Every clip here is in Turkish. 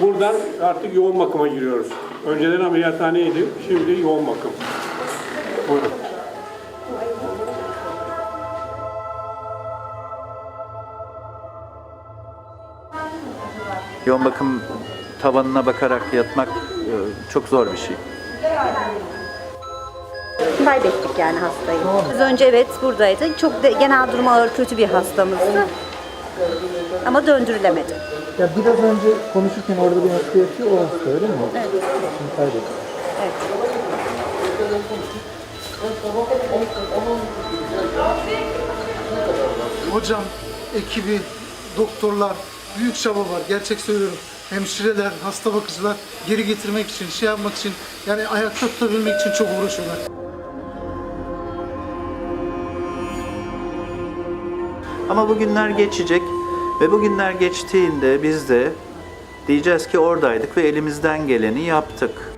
Buradan artık yoğun bakıma giriyoruz. Önceden ameliyathaneydi, şimdi yoğun bakım. Buyurun. Yoğun bakım tavanına bakarak yatmak e, çok zor bir şey. Kaybettik yani hastayı. Biz önce evet buradaydı. Çok de, genel durumu ağır kötü bir hastamızdı. Ama döndürülemedi. Ya biraz önce konuşurken orada bir hasta yatıyor, o hasta öyle mi? Evet. Şimdi kaybettim. Evet. Hocam, ekibi, doktorlar, büyük çaba var. Gerçek söylüyorum. Hemşireler, hasta bakıcılar geri getirmek için, şey yapmak için, yani ayakta tutabilmek için çok uğraşıyorlar. Ama bu günler geçecek ve bu günler geçtiğinde biz de diyeceğiz ki oradaydık ve elimizden geleni yaptık.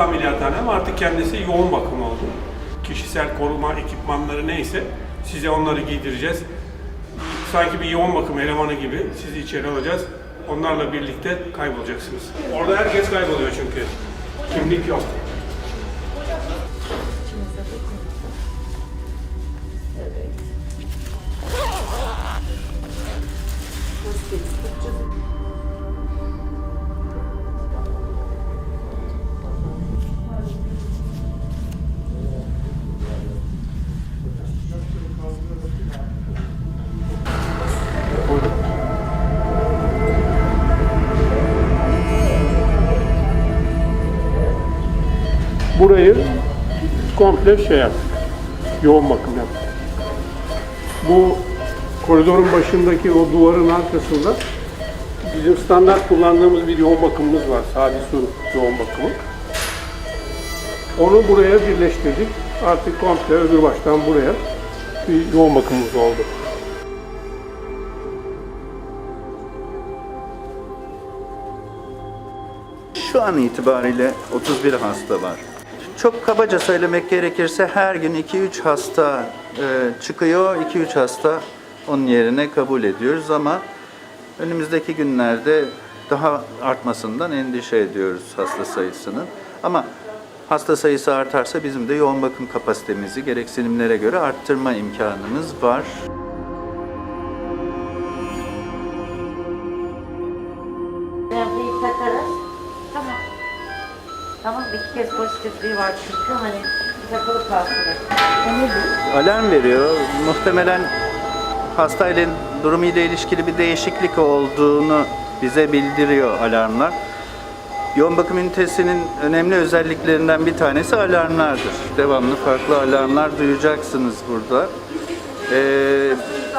Adı ameliyathane ama artık kendisi yoğun bakım oldu. Kişisel koruma ekipmanları neyse size onları giydireceğiz. Sanki bir yoğun bakım elemanı gibi sizi içeri alacağız. Onlarla birlikte kaybolacaksınız. Orada herkes kayboluyor çünkü. Kimlik yok. Burayı komple şey yaptık. Yoğun bakım yaptık. Bu koridorun başındaki o duvarın arkasında bizim standart kullandığımız bir yoğun bakımımız var. Sadi su yoğun bakımı. Onu buraya birleştirdik. Artık komple öbür baştan buraya bir yoğun bakımımız oldu. Şu an itibariyle 31 hasta var. Çok kabaca söylemek gerekirse her gün 2-3 hasta e, çıkıyor, 2-3 hasta onun yerine kabul ediyoruz ama önümüzdeki günlerde daha artmasından endişe ediyoruz hasta sayısının. Ama hasta sayısı artarsa bizim de yoğun bakım kapasitemizi gereksinimlere göre arttırma imkanımız var. Kez pozitifliği var çünkü hani takılı kalsın. alarm veriyor. Muhtemelen hastayla durumuyla ilişkili bir değişiklik olduğunu bize bildiriyor alarmlar. Yoğun bakım ünitesinin önemli özelliklerinden bir tanesi alarmlardır. Devamlı farklı alarmlar duyacaksınız burada. Ee,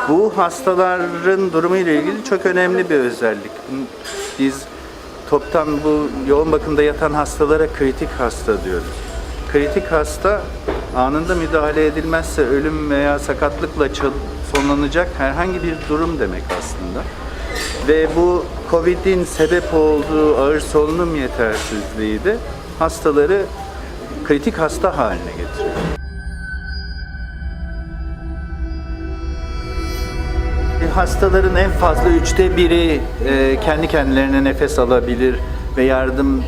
bu hastaların durumuyla ilgili çok önemli bir özellik. Biz toptan bu yoğun bakımda yatan hastalara kritik hasta diyoruz. Kritik hasta anında müdahale edilmezse ölüm veya sakatlıkla sonlanacak herhangi bir durum demek aslında. Ve bu Covid'in sebep olduğu ağır solunum yetersizliği de hastaları kritik hasta haline getiriyor. Hastaların en fazla üçte biri e, kendi kendilerine nefes alabilir ve yardım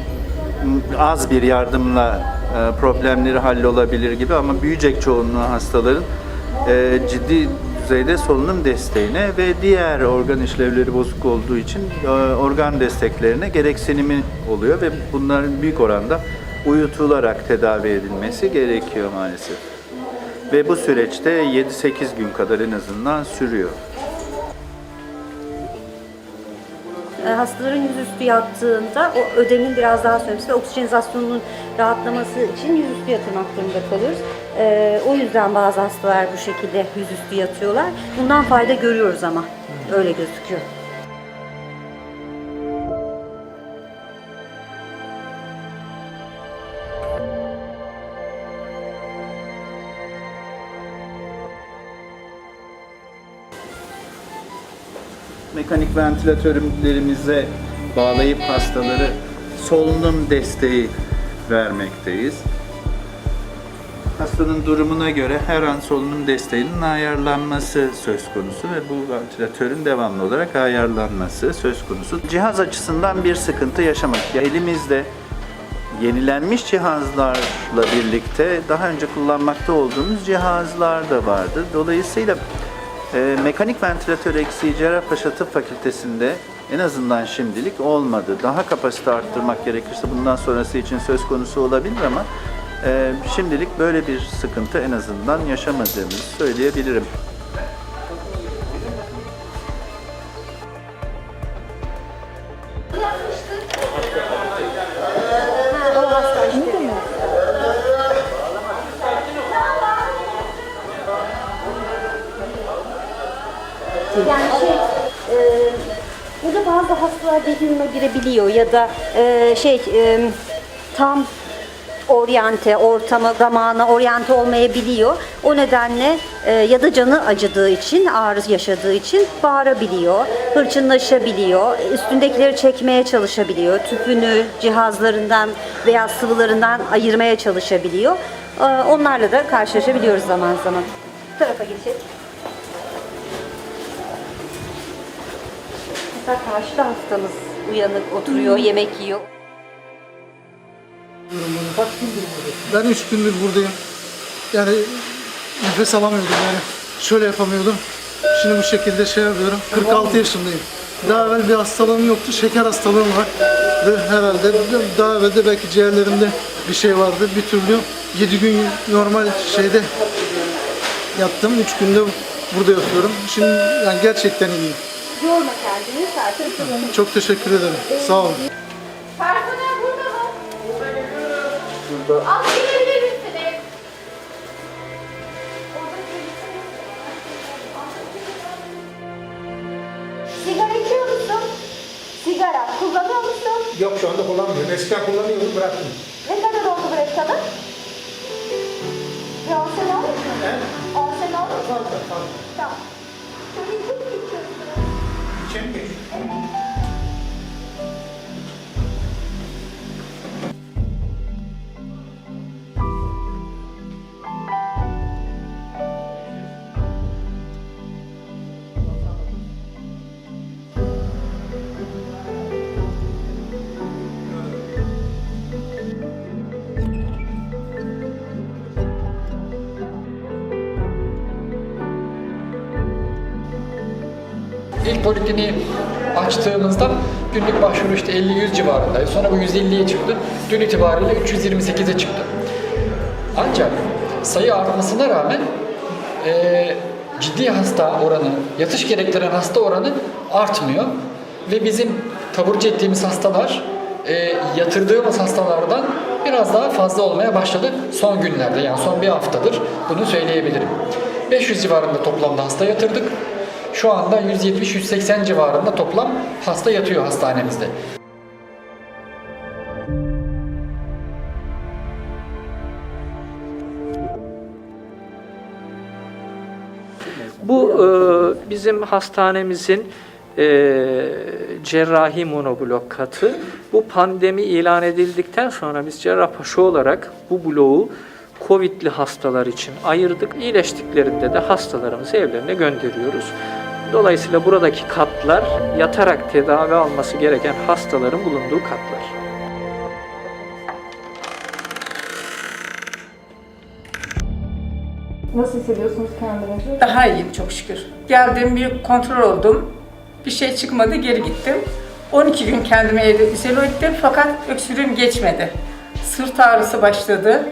az bir yardımla e, problemleri hallolabilir gibi ama büyüyecek çoğunluğu hastaların e, ciddi düzeyde solunum desteğine ve diğer organ işlevleri bozuk olduğu için e, organ desteklerine gereksinimi oluyor ve bunların büyük oranda uyutularak tedavi edilmesi gerekiyor maalesef. Ve bu süreçte 7-8 gün kadar en azından sürüyor. Hastaların yüzüstü yattığında o ödemin biraz daha sönmesi ve oksijenizasyonunun rahatlaması için yüzüstü yatırmak durumunda kalıyoruz. Ee, o yüzden bazı hastalar bu şekilde yüzüstü yatıyorlar. Bundan fayda görüyoruz ama. Öyle gözüküyor. Mekanik ventilatörlerimize bağlayıp hastaları solunum desteği vermekteyiz. Hastanın durumuna göre her an solunum desteğinin ayarlanması söz konusu ve bu ventilatörün devamlı olarak ayarlanması söz konusu. Cihaz açısından bir sıkıntı yaşamadık. Elimizde yenilenmiş cihazlarla birlikte daha önce kullanmakta olduğumuz cihazlar da vardı. Dolayısıyla e, mekanik ventilatör eksiği Cerrahpaşa Tıp Fakültesi'nde en azından şimdilik olmadı. Daha kapasite arttırmak gerekirse bundan sonrası için söz konusu olabilir ama e, şimdilik böyle bir sıkıntı en azından yaşamadığımızı söyleyebilirim. Yani bazı hastalar dediğime girebiliyor ya da e, şey e, tam oryante, ortama, zamana oryante olmayabiliyor. O nedenle e, ya da canı acıdığı için, ağrı yaşadığı için bağırabiliyor, hırçınlaşabiliyor, üstündekileri çekmeye çalışabiliyor, tüpünü cihazlarından veya sıvılarından ayırmaya çalışabiliyor. E, onlarla da karşılaşabiliyoruz zaman zaman. Bu tarafa geçelim. Mesela karşıda hastamız uyanık oturuyor, yemek yiyor. Ben üç gündür buradayım. Yani nefes alamıyordum yani. Şöyle yapamıyordum. Şimdi bu şekilde şey yapıyorum. 46 yaşındayım. Daha evvel bir hastalığım yoktu. Şeker hastalığım var. Ve herhalde daha evvel de belki ciğerlerimde bir şey vardı. Bir türlü 7 gün normal şeyde yattım. 3 günde burada yatıyorum. Şimdi yani gerçekten iyiyim. Yorma kendini, zaten Çok teşekkür ederim. Sağ olun. Personel burada mı? Burada. Al gelebilir misiniz? Sigara içiyor musun? Sigara kullanıyor musun? Yok şu anda kullanmıyorum. Eskiden kullanıyordum bıraktım. Ne kadar oldu bırakalı? Bir on sene olmuş mu? He? On sene mu? Fazla. Tamam. İçeri geç. Açtığımızda günlük başvuru işte 50-100 civarındaydı. Sonra bu 150'ye çıktı. Dün itibariyle 328'e çıktı. Ancak sayı artmasına rağmen eee, ciddi hasta oranı, yatış gerektiren hasta oranı artmıyor. Ve bizim taburcu ettiğimiz hastalar eee, yatırdığımız hastalardan biraz daha fazla olmaya başladı son günlerde. Yani son bir haftadır bunu söyleyebilirim. 500 civarında toplamda hasta yatırdık. Şu anda 170-180 civarında toplam hasta yatıyor hastanemizde. Bu e, bizim hastanemizin e, cerrahi monoblok katı. Bu pandemi ilan edildikten sonra biz Cerrahpaşa olarak bu bloğu Covid'li hastalar için ayırdık. İyileştiklerinde de hastalarımızı evlerine gönderiyoruz. Dolayısıyla buradaki katlar yatarak tedavi alması gereken hastaların bulunduğu katlar. Nasıl hissediyorsunuz kendinizi? Daha iyiyim çok şükür. Geldim bir kontrol oldum. Bir şey çıkmadı geri gittim. 12 gün kendimi evde isolo ettim fakat öksürüğüm geçmedi. Sırt ağrısı başladı.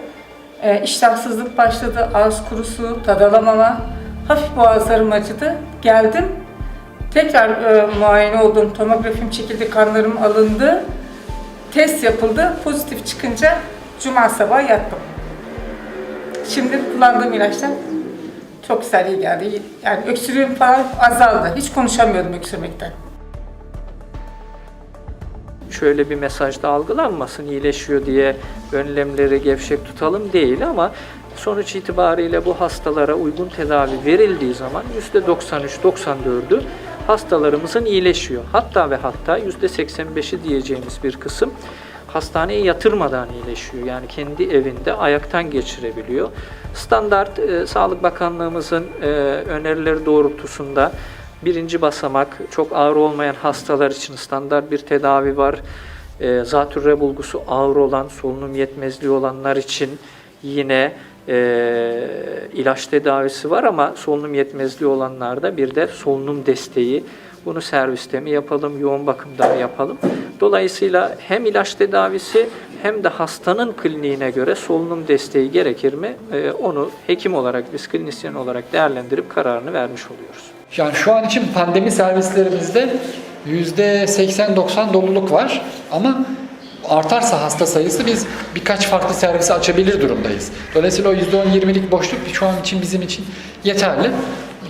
E, iştahsızlık başladı. Ağız kurusu, tad alamama. Hafif boğazlarım acıdı. Geldim. Tekrar e, muayene oldum. Tomografim çekildi, kanlarım alındı. Test yapıldı. Pozitif çıkınca cuma sabahı yattım. Şimdi kullandığım ilaçlar çok güzel iyi geldi. Yani öksürüğüm falan azaldı. Hiç konuşamıyordum öksürmekten. şöyle bir mesajda algılanmasın iyileşiyor diye önlemleri gevşek tutalım değil ama sonuç itibariyle bu hastalara uygun tedavi verildiği zaman %93-94'ü hastalarımızın iyileşiyor. Hatta ve hatta %85'i diyeceğimiz bir kısım hastaneye yatırmadan iyileşiyor. Yani kendi evinde ayaktan geçirebiliyor. Standart e, Sağlık Bakanlığımızın e, önerileri doğrultusunda Birinci basamak çok ağır olmayan hastalar için standart bir tedavi var. E, zatürre bulgusu ağır olan, solunum yetmezliği olanlar için yine e, ilaç tedavisi var ama solunum yetmezliği olanlarda bir de solunum desteği. Bunu serviste mi yapalım, yoğun bakımda mı yapalım? Dolayısıyla hem ilaç tedavisi hem de hastanın kliniğine göre solunum desteği gerekir mi? E, onu hekim olarak, biz klinisyen olarak değerlendirip kararını vermiş oluyoruz. Yani şu an için pandemi servislerimizde %80-90 doluluk var ama artarsa hasta sayısı biz birkaç farklı servisi açabilir durumdayız. Dolayısıyla o %10-20'lik boşluk şu an için bizim için yeterli.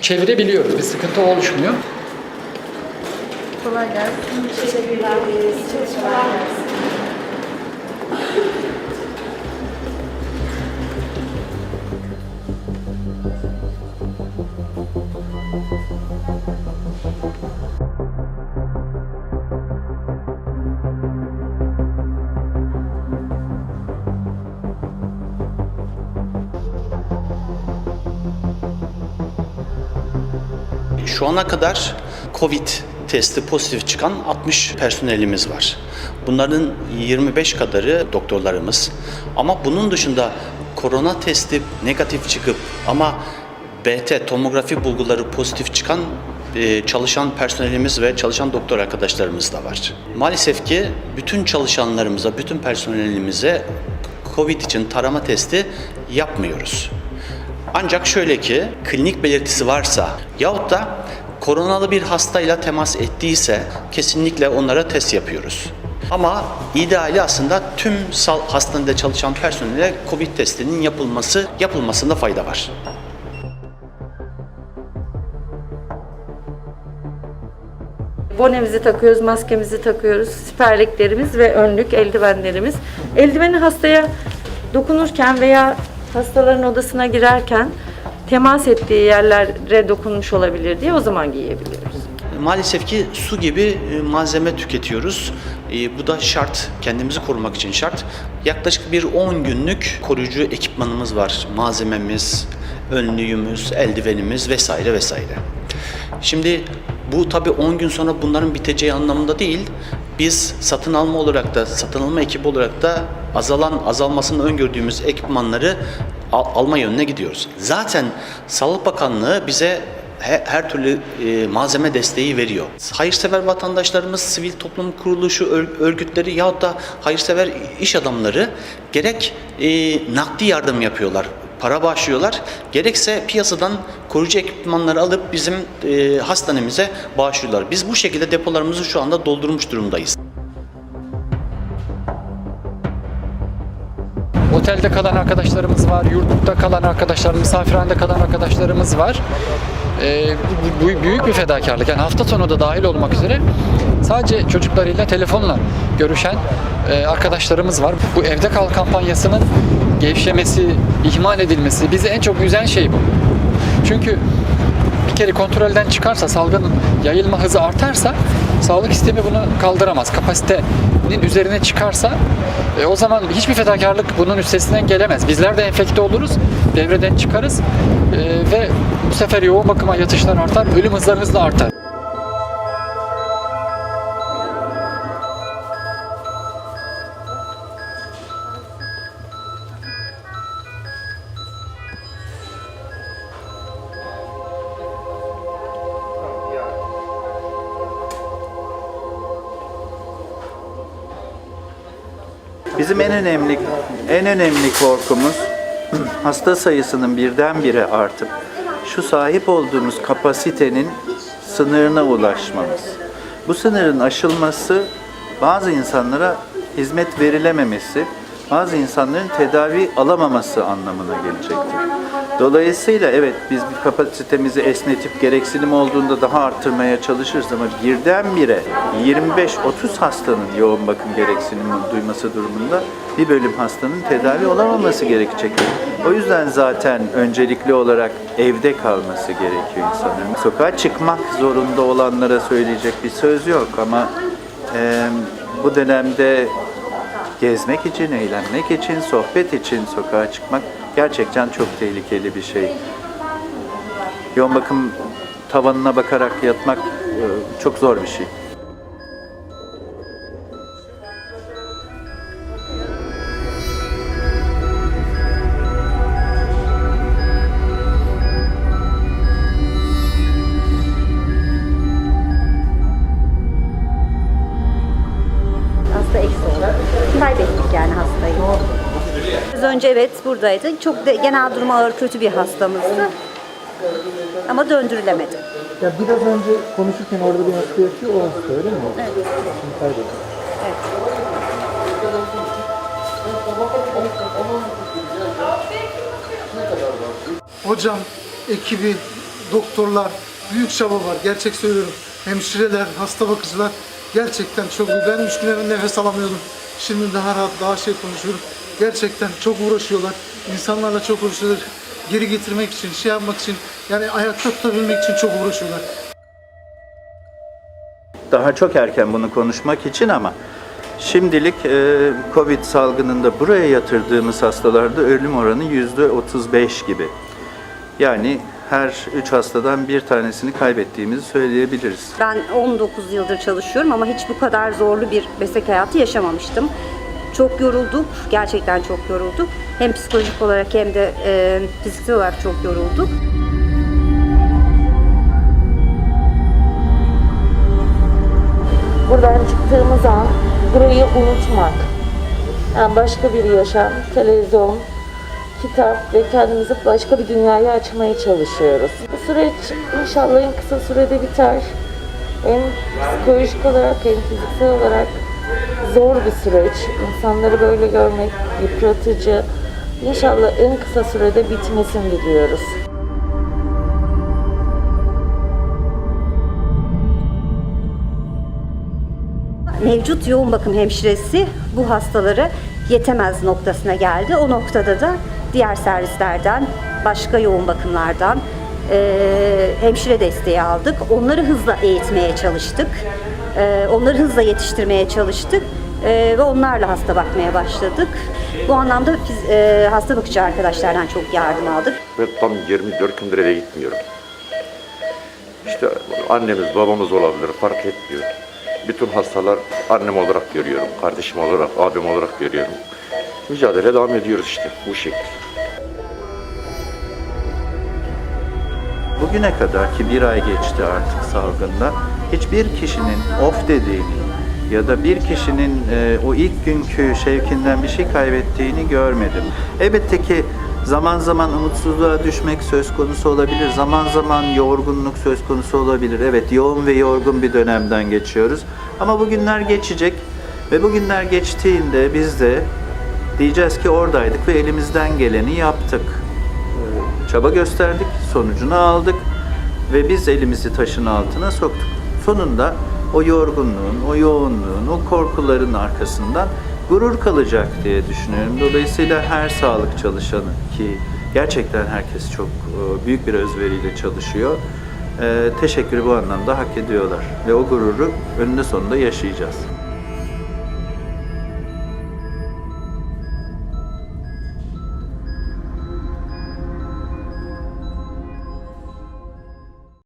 Çevirebiliyoruz. Bir sıkıntı oluşmuyor. Kolay gelsin. Şu ana kadar Covid testi pozitif çıkan 60 personelimiz var. Bunların 25 kadarı doktorlarımız. Ama bunun dışında korona testi negatif çıkıp ama BT tomografi bulguları pozitif çıkan e, çalışan personelimiz ve çalışan doktor arkadaşlarımız da var. Maalesef ki bütün çalışanlarımıza, bütün personelimize Covid için tarama testi yapmıyoruz. Ancak şöyle ki klinik belirtisi varsa yahut da koronalı bir hastayla temas ettiyse kesinlikle onlara test yapıyoruz. Ama ideali aslında tüm hastanede çalışan personele Covid testinin yapılması, yapılmasında fayda var. Bonemizi takıyoruz, maskemizi takıyoruz, siperliklerimiz ve önlük, eldivenlerimiz. Eldiveni hastaya dokunurken veya hastaların odasına girerken temas ettiği yerlere dokunmuş olabilir diye o zaman giyebiliyoruz. Maalesef ki su gibi e, malzeme tüketiyoruz. E, Bu da şart, kendimizi korumak için şart. Yaklaşık bir 10 günlük koruyucu ekipmanımız var. Malzememiz, önlüğümüz, eldivenimiz vesaire vesaire. Şimdi bu tabii 10 gün sonra bunların biteceği anlamında değil. Biz satın alma olarak da, satın alma ekibi olarak da azalan, azalmasını öngördüğümüz ekipmanları al- alma yönüne gidiyoruz. Zaten Sağlık Bakanlığı bize he- her türlü e, malzeme desteği veriyor. Hayırsever vatandaşlarımız, sivil toplum kuruluşu ör- örgütleri yahut da hayırsever iş adamları gerek e, nakdi yardım yapıyorlar, para bağışlıyorlar. Gerekse piyasadan koruyucu ekipmanları alıp bizim e, hastanemize bağışlıyorlar. Biz bu şekilde depolarımızı şu anda doldurmuş durumdayız. Otelde kalan arkadaşlarımız var, yurtta kalan arkadaşlarımız, misafirhanede kalan arkadaşlarımız var. Ee, bu, bu büyük bir fedakarlık. Yani hafta sonu da dahil olmak üzere sadece çocuklarıyla telefonla görüşen e, arkadaşlarımız var. Bu evde kal kampanyasının gevşemesi, ihmal edilmesi bizi en çok üzen şey bu. Çünkü bir kere kontrolden çıkarsa, salgının yayılma hızı artarsa sağlık sistemi bunu kaldıramaz. Kapasitenin üzerine çıkarsa e, o zaman hiçbir fedakarlık bunun üstesinden gelemez. Bizler de enfekte oluruz, devreden çıkarız e, ve bu sefer yoğun bakıma yatışlar artar, ölüm hızlarımız da artar. Bizim en önemli en önemli korkumuz hasta sayısının birdenbire artıp şu sahip olduğumuz kapasitenin sınırına ulaşmamız. Bu sınırın aşılması bazı insanlara hizmet verilememesi, bazı insanların tedavi alamaması anlamına gelecektir. Dolayısıyla evet biz bir kapasitemizi esnetip gereksinim olduğunda daha arttırmaya çalışırız ama birdenbire 25-30 hastanın yoğun bakım gereksinimi duyması durumunda bir bölüm hastanın tedavi olamaması gerekecektir. O yüzden zaten öncelikli olarak evde kalması gerekiyor insanların. Sokağa çıkmak zorunda olanlara söyleyecek bir söz yok ama e, bu dönemde gezmek için, eğlenmek için, sohbet için sokağa çıkmak gerçekten çok tehlikeli bir şey. Yoğun bakım tavanına bakarak yatmak e, çok zor bir şey. Hasta. Kaybettik yani hastayı. Biraz önce evet buradaydı. Çok de, genel durumu ağır kötü bir hastamızdı. Ama döndürülemedi. Ya biraz önce konuşurken orada bir hasta yatıyor, o hasta öyle mi? Evet. Şimdi kaybettim. Hocam, ekibi, doktorlar, büyük çaba var. Gerçek söylüyorum. Hemşireler, hasta bakıcılar gerçekten çok iyi. Ben üç gün nefes alamıyordum. Şimdi daha rahat, daha şey konuşuyorum. Gerçekten çok uğraşıyorlar. İnsanlarla çok uğraşıyorlar. Geri getirmek için, şey yapmak için, yani ayakta tutabilmek için çok uğraşıyorlar. Daha çok erken bunu konuşmak için ama şimdilik e, Covid salgınında buraya yatırdığımız hastalarda ölüm oranı yüzde 35 gibi. Yani her üç hastadan bir tanesini kaybettiğimizi söyleyebiliriz. Ben 19 yıldır çalışıyorum ama hiç bu kadar zorlu bir meslek hayatı yaşamamıştım. Çok yorulduk, gerçekten çok yorulduk. Hem psikolojik olarak hem de e, fiziksel olarak çok yorulduk. Buradan çıktığımız an burayı unutmak. Yani başka bir yaşam, televizyon, kitap ve kendimizi başka bir dünyaya açmaya çalışıyoruz. Bu süreç inşallah en kısa sürede biter. Hem psikolojik olarak hem fiziksel olarak zor bir süreç. İnsanları böyle görmek yıpratıcı. İnşallah en kısa sürede bitmesini diliyoruz. Mevcut yoğun bakım hemşiresi bu hastalara yetemez noktasına geldi. O noktada da diğer servislerden, başka yoğun bakımlardan e, hemşire desteği aldık. Onları hızla eğitmeye çalıştık. E, onları hızla yetiştirmeye çalıştık. E, ve onlarla hasta bakmaya başladık. Bu anlamda biz e, hasta bakıcı arkadaşlardan çok yardım aldık. Ben tam 24 gündür eve gitmiyorum. İşte annemiz, babamız olabilir, fark etmiyor. Bütün hastalar annem olarak görüyorum, kardeşim olarak, abim olarak görüyorum. Mücadele devam ediyoruz işte bu şekilde. Bugüne kadar ki bir ay geçti artık salgında hiçbir kişinin of dediğini ya da bir kişinin e, o ilk günkü şevkinden bir şey kaybettiğini görmedim. Elbette ki zaman zaman umutsuzluğa düşmek söz konusu olabilir. Zaman zaman yorgunluk söz konusu olabilir. Evet yoğun ve yorgun bir dönemden geçiyoruz. Ama bu günler geçecek ve bu günler geçtiğinde biz de diyeceğiz ki oradaydık ve elimizden geleni yaptık çaba gösterdik, sonucunu aldık ve biz elimizi taşın altına soktuk. Sonunda o yorgunluğun, o yoğunluğun, o korkuların arkasından gurur kalacak diye düşünüyorum. Dolayısıyla her sağlık çalışanı ki gerçekten herkes çok e, büyük bir özveriyle çalışıyor. e, Teşekkürü bu anlamda hak ediyorlar ve o gururu önünde sonunda yaşayacağız.